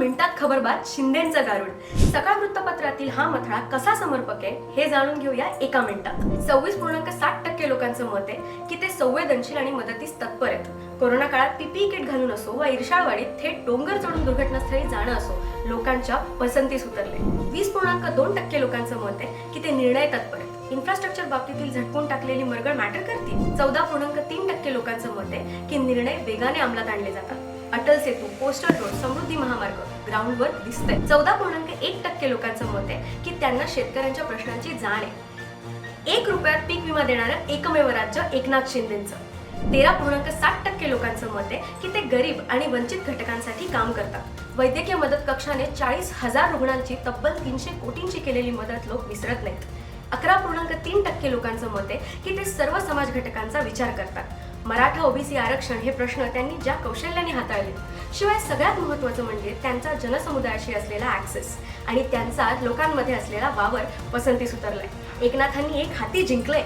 मिनिटात खबरबात शिंदेचं गारुड. सकाळ वृत्तपत्रातील हा मथळा कसा समर्पक आहे हे जाणून घेऊया एका मिनिटात. सव्वीस पूर्णांक साठ टक्के लोकांचं मत आहे की ते संवेदनशील आणि मदतीस तत्पर आहेत. कोरोना काळात पीपी किट घालून असो वा ईर्षाळवाडीत थेट डोंगर चढून दुर्घटनास्थळी जाणं असो लोकांच्या पसंतीस उतरले. वीस पूर्णांक दोन टक्के लोकांचं मत आहे की ते निर्णय तत्पर आहेत. इन्फ्रास्ट्रक्चर बाबतीतील झटकून टाकलेली मरगळ मॅटर करते. चौदा पूर्णांक तीन टक्के लोकांचं मत आहे की निर्णय वेगाने अंमलात आणले जातात. अटल सेतू कोस्टल रोड समृद्धी महामार्ग ग्राउंडवर दिसतंय. चौदा पूर्णांक एक टक्के लोकांचं मत आहे की त्यांना शेतकऱ्यांच्या प्रश्नांची जाण आहे. एक रुपयात पीक विमा देणारं एकमेव राज्य एकनाथ शिंदेचं. तेरा पूर्णांक साठ टक्के लोकांचं मत आहे की ते गरीब आणि वंचित घटकांसाठी काम करतात. वैद्यकीय मदत कक्षाने चाळीस हजार रुग्णांची तब्बल तीनशे कोटींची केलेली मदत लोक विसरत नाहीत. अकरा पूर्णांक तीन टक्के लोकांचं मत आहे की ते सर्व समाज घटकांचा विचार करतात. मराठा ओबीसी आरक्षण हे प्रश्न त्यांनी ज्या कौशल्याने हाताळले शिवाय सगळ्यात महत्त्वाचं म्हणजे त्यांचा जनसमुदायाशी असलेला ऍक्सेस आणि त्यांचा लोकांमध्ये असलेला वावर पसंतीस उतरलाय. एकनाथांनी एक हाती जिंकलंय.